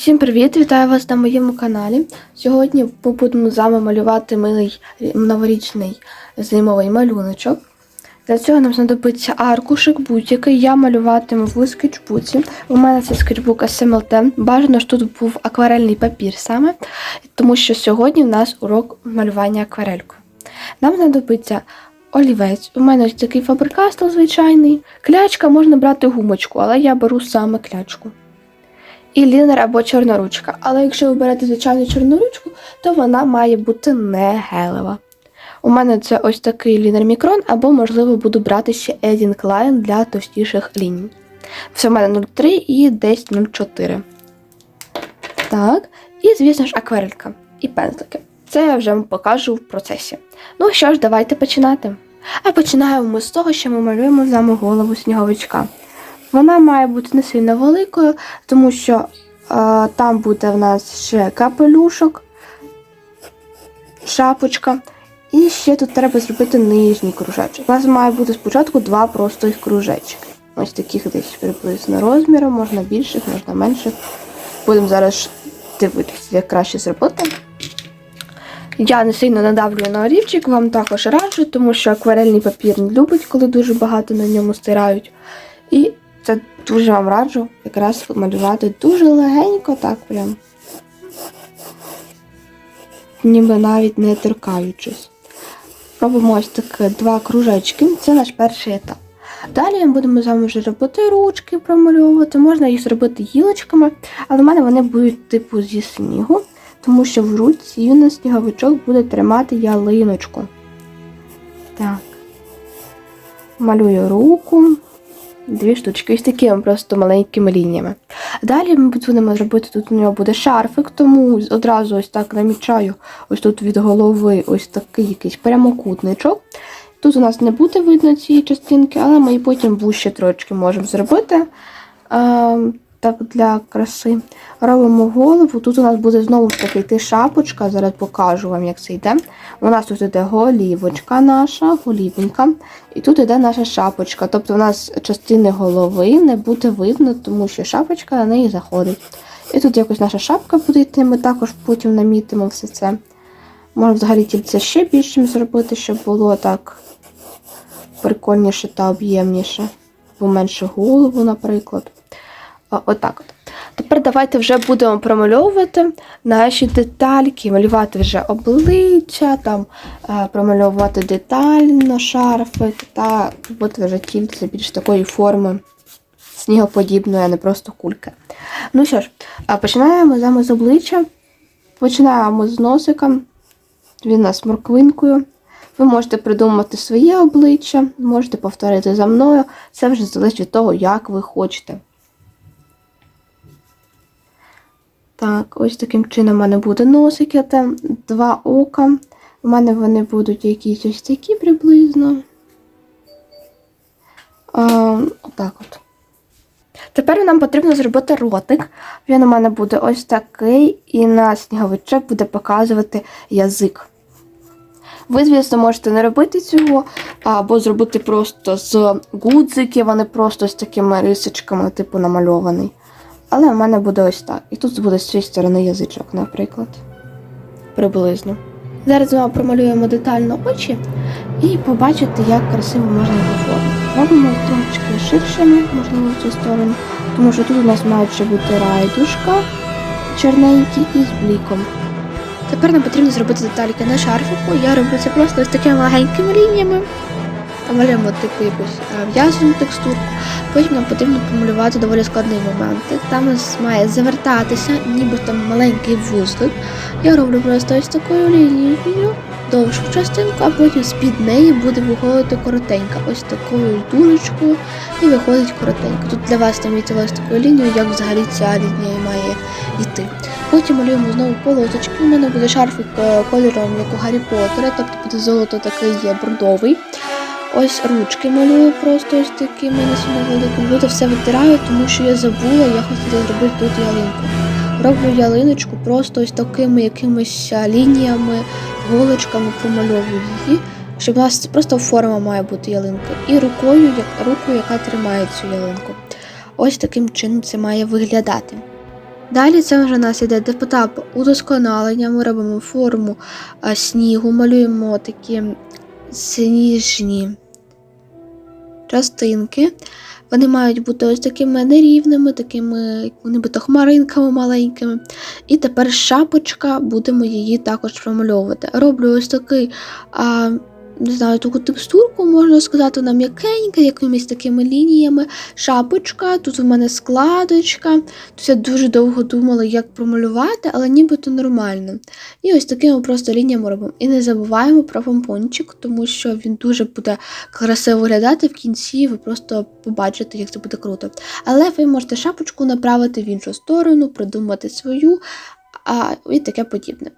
Всім привіт! Вітаю вас на моєму каналі. Сьогодні ми будемо з вами малювати милий новорічний зимовий малюночок. Для цього нам знадобиться аркушик будь-який. Я малюватиму в скетчбуці. У мене це скетчбук SMLT. Бажано, щоб тут був акварельний папір саме, тому що сьогодні в нас урок малювання акварелькою. Нам знадобиться олівець. У мене ось такий фабрикастел звичайний. Клячка можна брати гумочку, але я беру саме клячку і лінер або чорноручка. Але якщо ви берете звичайну чорноручку, то вона має бути не гелева. У мене це ось такий лінер мікрон, або, можливо, буду брати ще Edding Line для товстіших ліній. Все в мене 0,3 і десь 0,4. Так, і, звісно ж, акварелька і пензлики. Це я вже вам покажу в процесі. Ну що ж, давайте починати. А починаємо ми з того, що ми малюємо з вами голову сніговичка. Вона має бути не сильно великою, тому що е, там буде в нас ще капелюшок, шапочка. І ще тут треба зробити нижній кружечок. У нас має бути спочатку два простих кружечки. Ось таких десь приблизно розміру, можна більших, можна менших. Будемо зараз дивитися, як краще зробити. Я не сильно надавлюю на олівчик, вам також раджу, тому що акварельний папір не любить, коли дуже багато на ньому стирають. І це дуже вам раджу якраз малювати дуже легенько, так прям. Ніби навіть не торкаючись. Робимо ось такі два кружечки. Це наш перший етап. Далі ми будемо з вами вже робити ручки, промальовувати. Можна їх зробити гілочками, але в мене вони будуть типу зі снігу, тому що в руці на сніговичок буде тримати ялиночку. Так. Малюю руку дві штучки, ось такими просто маленькими лініями. Далі ми будемо робити, тут у нього буде шарфик, тому одразу ось так намічаю ось тут від голови ось такий якийсь прямокутничок. Тут у нас не буде видно цієї частинки, але ми потім вуще трошки можемо зробити. Так для краси. Робимо голову. Тут у нас буде знову ж таки йти шапочка. Зараз покажу вам, як це йде. У нас тут йде голівочка наша, голівенька. І тут йде наша шапочка. Тобто у нас частини голови не буде видно, тому що шапочка на неї заходить. І тут якось наша шапка буде йти, ми також потім намітимо все це. Можна взагалі тільки ще більшим зробити, щоб було так прикольніше та об'ємніше. Поменше голову, наприклад. Отак от. Тепер давайте вже будемо промальовувати наші детальки, малювати вже обличчя, там, е, промальовувати детально шарфик та робити вже кільця більш такої форми снігоподібної, а не просто кульки. Ну що ж, починаємо з з обличчя. Починаємо з носика. Він у нас морквинкою. Ви можете придумати своє обличчя, можете повторити за мною. Це вже залежить від того, як ви хочете. Так, ось таким чином у мене буде носик, там два ока. У мене вони будуть якісь ось такі приблизно. Отак от. Тепер нам потрібно зробити ротик. Він у мене буде ось такий, і на сніговичок буде показувати язик. Ви, звісно, можете не робити цього, або зробити просто з гудзиків, а не просто з такими рисочками, типу намальований. Але в мене буде ось так. І тут буде з цієї сторони язичок, наприклад. Приблизно. Зараз ми промалюємо детально очі і побачите, як красиво можна оформити. Робимо трошки ширшими, можливо, в цю сторону, тому що тут у нас мають ще бути райдушка чорненькі і з бліком. Тепер нам потрібно зробити детальки на шарфику. Я роблю це просто ось такими легенькими лініями. Малюємо типу якусь в'язану текстурку. Потім нам потрібно помалювати доволі складний момент. Там у нас має завертатися, ніби там маленький вузлик. Я роблю просто ось такою лінією, довшу частинку, а потім з-під неї буде виходити коротенька, ось такою дужечкою і виходить коротенька. Тут для вас намітила ось такою лінією, як взагалі ця лінія має йти. Потім малюємо знову полосочки. У мене буде шарфик е, кольором, як у Гаррі Поттера, тобто буде золото такий є бордовий. Ось ручки малюю просто ось такими не сильно великими. Тут все витираю, тому що я забула, я хотіла зробити тут ялинку. Роблю ялиночку просто ось такими якимись лініями, голочками промальовую її, щоб у нас просто форма має бути ялинка. І рукою, як руку, яка тримає цю ялинку. Ось таким чином це має виглядати. Далі це вже у нас іде етап удосконалення. Ми робимо форму а, снігу, малюємо такі сніжні частинки. Вони мають бути ось такими нерівними, такими нібито хмаринками маленькими. І тепер шапочка, будемо її також промальовувати. Роблю ось такий, а, не знаю, таку текстурку, можна сказати, вона м'якенька, якимись такими лініями. Шапочка, тут у мене складочка. Тут я дуже довго думала, як промалювати, але нібито нормально. І ось такими просто лініями робимо. І не забуваємо про помпончик, тому що він дуже буде красиво виглядати в кінці, ви просто побачите, як це буде круто. Але ви можете шапочку направити в іншу сторону, придумати свою а, і таке подібне.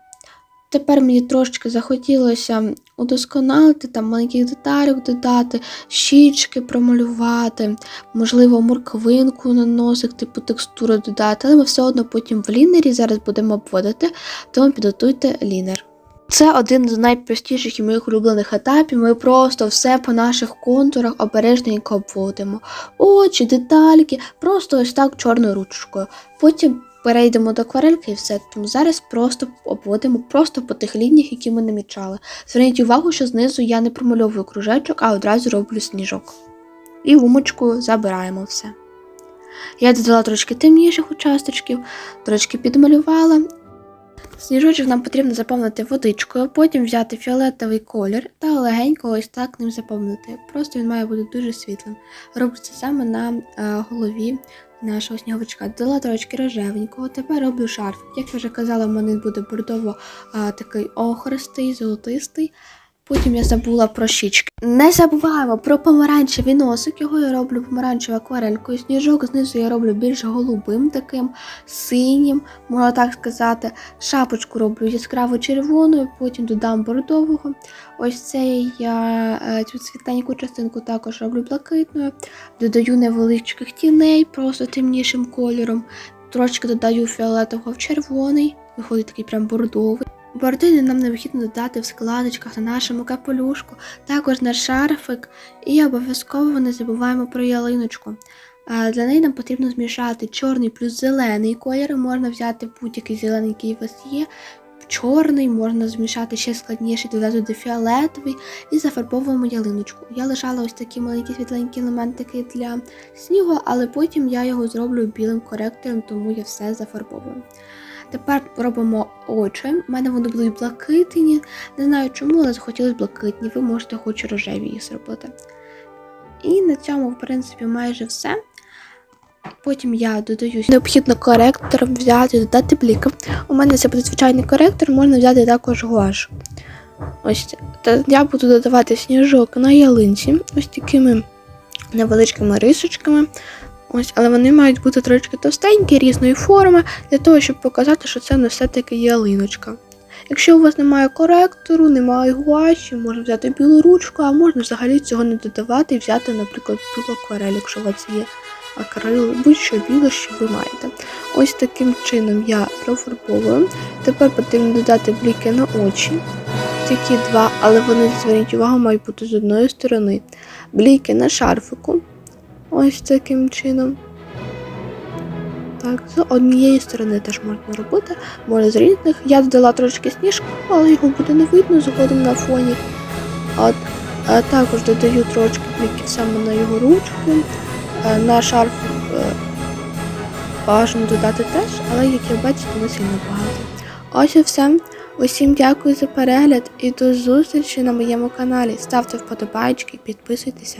Тепер мені трошечки захотілося удосконалити, там маленьких деталей додати, щічки промалювати, можливо, морквинку на носик, типу текстуру додати, але ми все одно потім в лінері зараз будемо обводити, тому підготуйте лінер. Це один з найпростіших і моїх улюблених етапів. Ми просто все по наших контурах обережненько обводимо. Очі, детальки, просто ось так чорною ручкою. Потім перейдемо до акварельки і все. Тому зараз просто обводимо просто по тих лініях, які ми намічали. Зверніть увагу, що знизу я не промальовую кружечок, а одразу роблю сніжок. І гумочкою забираємо все. Я додала трошки темніших участочків, трошки підмалювала. Сніжочок нам потрібно заповнити водичкою, потім взяти фіолетовий колір та легенько ось так ним заповнити. Просто він має бути дуже світлим. Роблю це саме на е, голові нашого сніговичка. Додала трошки рожевенького, тепер роблю шарф. Як я вже казала, в мене буде бордово а, такий охристий, золотистий. Потім я забула про щічки. Не забуваємо про помаранчевий носик. Його я роблю помаранчевою акварелькою. Сніжок знизу я роблю більш голубим, таким синім, можна так сказати. Шапочку роблю яскраво червоною, потім додам бордового. Ось цей я е, цю світленьку частинку також роблю блакитною. Додаю невеличких тіней, просто темнішим кольором. Трошки додаю фіолетового в червоний, виходить такий прям бордовий. Бордини нам необхідно додати в складочках на нашому капелюшку, також на шарфик і обов'язково не забуваємо про ялиночку. Для неї нам потрібно змішати чорний плюс зелений колір. Можна взяти будь-який зелений, який у вас є. Чорний, можна змішати ще складніший, додати туди фіолетовий і зафарбовуємо ялиночку. Я лишала ось такі маленькі світленькі елементики для снігу, але потім я його зроблю білим коректором, тому я все зафарбовую. Тепер робимо очі. У мене вони будуть блакитні. Не знаю чому, але захотілося блакитні. Ви можете хоч рожеві їх зробити. І на цьому, в принципі, майже все. Потім я додаю необхідно коректор взяти, додати бліка. У мене це буде звичайний коректор, можна взяти також гуаш. Ось. Та я буду додавати сніжок на ялинці, ось такими невеличкими рисочками. Ось, але вони мають бути трошки товстенькі, різної форми, для того, щоб показати, що це не все-таки ялиночка. Якщо у вас немає коректору, немає гуаші, можна взяти білу ручку, а можна взагалі цього не додавати і взяти, наприклад, білу акварель, якщо у вас є акрил, будь-що біле, що ви маєте. Ось таким чином я профарбовую. Тепер потрібно додати бліки на очі. Такі два, але вони, зверніть увагу, мають бути з одної сторони. Бліки на шарфику. Ось таким чином. Так, з однієї сторони теж можна робити, можна з різних. Я додала трошки сніжку, але його буде не видно згодом на фоні. От, а також додаю трошки бліків саме на його ручки. Е, На шарф е, бажано додати теж, але як ви бачите, не сильно багато. Ось і все. Усім дякую за перегляд і до зустрічі на моєму каналі. Ставте вподобайки, підписуйтеся.